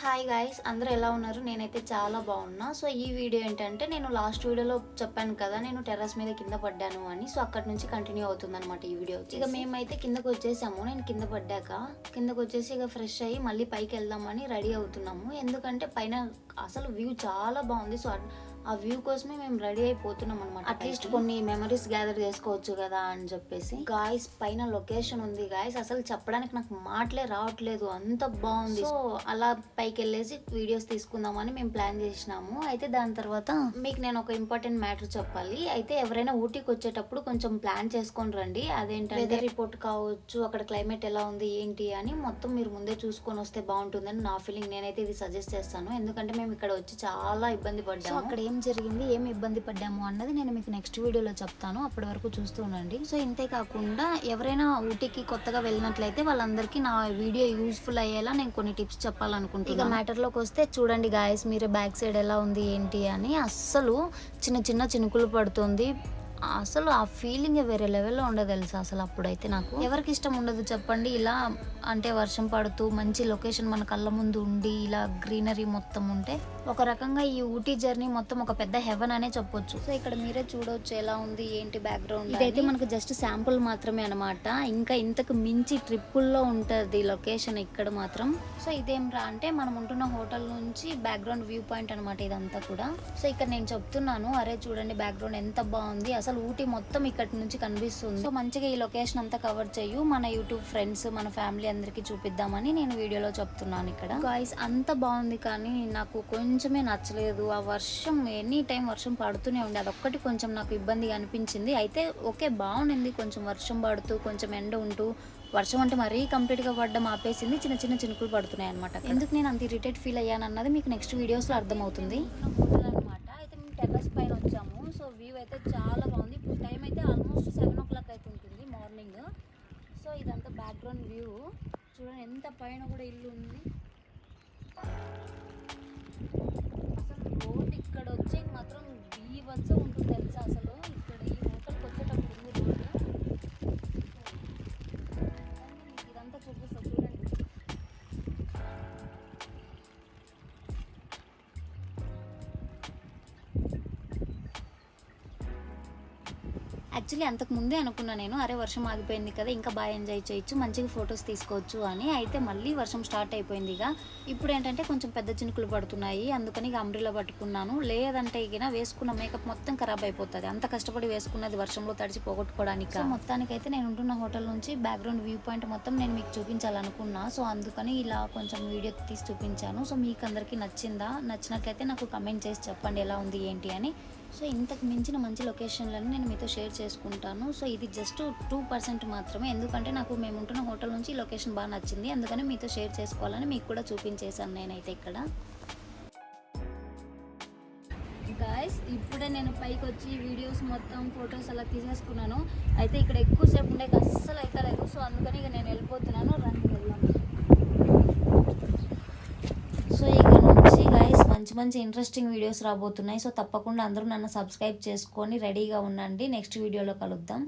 Hi guys అందరూ ఎలా ఉన్నారు? నేనైతే చాలా బాగున్నా. సో ఈ వీడియో ఏంటంటే నేను లాస్ట్ వీడియోలో చెప్పాను కదా నేను టెర్రస్ మీద కింద పడ్డాను అని. సో అక్కడ నుంచి కంటిన్యూ అవుతుంది అనమాట ఈ వీడియో ఇక మేమైతే కిందకు వచ్చేసాము. నేను కింద పడ్డాక కిందకు వచ్చేసి ఇక ఫ్రెష్ అయ్యి మళ్ళీ పైకి వెళ్దామని రెడీ అవుతున్నాము. ఎందుకంటే పైన అసలు వ్యూ చాలా బాగుంది. సో ఆ వ్యూ కోసమే మేము రెడీ అయిపోతున్నాం అనమాట అట్లీస్ట్ కొన్ని మెమరీస్ గ్యాదర్ చేసుకోవచ్చు కదా అని చెప్పేసి. గాయస్ పైన లొకేషన్ ఉంది గాయస్ అసలు చెప్పడానికి నాకు మాటలే రావట్లేదు. అంత బాగుంది. సో అలా పైకి వెళ్ళేసి వీడియోస్ తీసుకుందామని మేము ప్లాన్ చేసినాము. అయితే దాని తర్వాత మీకు నేను ఒక ఇంపార్టెంట్ మ్యాటర్ చెప్పాలి. అయితే ఎవరైనా ఊటీకి వచ్చేటప్పుడు కొంచెం ప్లాన్ చేసుకొని రండి. అదేంటంటే వెదర్ రిపోర్ట్ కావచ్చు అక్కడ క్లైమేట్ ఎలా ఉంది ఏంటి అని మొత్తం మీరు ముందే చూసుకొని వస్తే బాగుంటుందని నా ఫీలింగ్ నేనైతే ఇది సజెస్ట్ చేస్తాను. ఎందుకంటే మేము ఇక్కడ వచ్చి చాలా ఇబ్బంది పడ్డాము. అక్కడ ఏం జరిగింది ఏం ఇబ్బంది పడ్డాము అన్నది నేను మీకు నెక్స్ట్ వీడియోలో చెప్తాను. అప్పటి వరకు చూస్తూ ఉండండి. సో ఇంతే కాకుండా ఎవరైనా ఊటీకి కొత్తగా వెళ్ళినట్లయితే వాళ్ళందరికీ నా వీడియో యూస్ఫుల్ అయ్యేలా నేను కొన్ని టిప్స్ చెప్పాలనుకుంటున్నాను ఇక మ్యాటర్లోకి వస్తే చూడండి గాయస్ మీరు బ్యాక్ సైడ్ ఎలా ఉంది ఏంటి అని. అస్సలు చిన్న చిన్న చినుకులు పడుతుంది. అసలు ఆ ఫీలింగ్ వేరే లెవెల్లో ఉండదు తెలుసా అసలు అప్పుడైతే నాకు. ఎవరికి ఇష్టం ఉండదు చెప్పండి. ఇలా అంటే వర్షం పడుతూ మంచి లొకేషన్ మన కళ్ళ ముందు ఉండి ఇలా గ్రీనరీ మొత్తం ఉంటే ఒక రకంగా ఈ ఊటీ జర్నీ మొత్తం ఒక పెద్ద హెవెన్ అనే చెప్పొచ్చు. సో ఇక్కడ మీరే చూడొచ్చు ఎలా ఉంది ఏంటి బ్యాక్గ్రౌండ్ ఇదైతే మనకు జస్ట్ శాంపుల్ మాత్రమే అనమాట ఇంకా ఇంతకు మించి ట్రిప్పుల్లో ఉంటుంది లొకేషన్ ఇక్కడ మాత్రం. సో ఇదేం రా అంటే మనం ఉంటున్న హోటల్ నుంచి బ్యాక్గ్రౌండ్ వ్యూ పాయింట్ అనమాట ఇదంతా కూడా. సో ఇక్కడ నేను చెప్తున్నాను అరే చూడండి బ్యాక్గ్రౌండ్ ఎంత బాగుంది అసలు అసలు ఊటీ మొత్తం ఇక్కడి నుంచి కనిపిస్తుంది. సో మంచిగా ఈ లొకేషన్ అంతా కవర్ చేయు మన యూట్యూబ్ ఫ్రెండ్స్ మన ఫ్యామిలీ అందరికి చూపిద్దామని నేను వీడియోలో చెప్తున్నాను ఇక్కడ. గాయస్ అంత బాగుంది కానీ నాకు కొంచెమే నచ్చలేదు. ఆ వర్షం ఎనీ టైం వర్షం పడుతూనే ఉంది అదొక్కటి కొంచెం నాకు ఇబ్బందిగా అనిపించింది. అయితే ఓకే బాగుండింది. కొంచెం వర్షం పడుతూ కొంచెం ఎండ ఉంటూ వర్షం అంటే మరీ కంప్లీట్గా పడ్డం ఆపేసింది. చిన్న చిన్న చినుకులు పడుతున్నాయి అనమాట ఎందుకు నేను అంత ఇరిటేట్ ఫీల్ అయ్యాను అన్నది మీకు నెక్స్ట్ వీడియోస్లో అర్థమవుతుంది. అనమాట అయితే మేము టెర్రస్ పైన వచ్చాము. సో వ్యూ అయితే చాలా బాగుంది టైం అయితే ఆల్మోస్ట్ సెవెన్ ఓ క్లాక్ అయితే ఉంటుంది మార్నింగ్ సో ఇదంతా బ్యాక్గ్రౌండ్ వ్యూ చూడండి ఎంత పైన కూడా ఇల్లు ఉంది. అసలు రోడ్ ఇక్కడ వచ్చే మాత్రం బీవచ్చ ఉంటుంది తెలుసా? అసలు యాక్చువల్లీ అంతకు ముందే అనుకున్నా నేను అరే వర్షం ఆగిపోయింది కదా ఇంకా బాగా ఎంజాయ్ చేయొచ్చు మంచిగా ఫొటోస్ తీసుకోవచ్చు అని. అయితే మళ్ళీ వర్షం స్టార్ట్ అయిపోయింది ఇక. ఇప్పుడు ఏంటంటే కొంచెం పెద్ద చినుకులు పడుతున్నాయి అందుకని ఇక అంబ్రిలా పట్టుకున్నాను. లేదంటే ఇక వేసుకున్న మేకప్ మొత్తం ఖరాబ్ అయిపోతుంది. అంత కష్టపడి వేసుకున్నది వర్షంలో తడిచి పోగొట్టుకోవడానికి. మొత్తానికైతే నేను ఉంటున్న హోటల్ నుంచి బ్యాక్గ్రౌండ్ వ్యూ పాయింట్ మొత్తం నేను మీకు చూపించాలనుకున్నా. సో అందుకని ఇలా కొంచెం వీడియో తీసి చూపించాను. సో మీకు అందరికీ నచ్చిందా? నచ్చినట్లయితే నాకు కమెంట్ చేసి చెప్పండి ఎలా ఉంది ఏంటి అని. సో ఇంతకు మించిన మంచి లొకేషన్లను నేను మీతో షేర్ చేస్తాను చేసుకుంటాను. సో ఇది జస్ట్ టూ పర్సెంట్ మాత్రమే. ఎందుకంటే నాకు మేము ఉంటున్న హోటల్ నుంచి లొకేషన్ బాగా నచ్చింది. అందుకని మీతో షేర్ చేసుకోవాలని మీకు కూడా చూపించేశాను నేనైతే ఇక్కడ. గాయస్ ఇప్పుడే నేను పైకి వచ్చి వీడియోస్ మొత్తం ఫొటోస్ అలా తీసేసుకున్నాను. అయితే ఇక్కడ ఎక్కువసేపు ఉండే అస్సలు అయితే లేదు సో అందుకని ఇక నేను వెళ్ళిపోతున్నాను రండి వెళ్దాం సో ఇక నుంచి గైస్ మంచి మంచి ఇంట్రెస్టింగ్ వీడియోస్ రాబోతున్నాయి. సో తప్పకుండా అందరూ నన్ను సబ్స్క్రైబ్ చేసుకొని రెడీగా ఉండండి. నెక్స్ట్ వీడియోలో కలుద్దాం.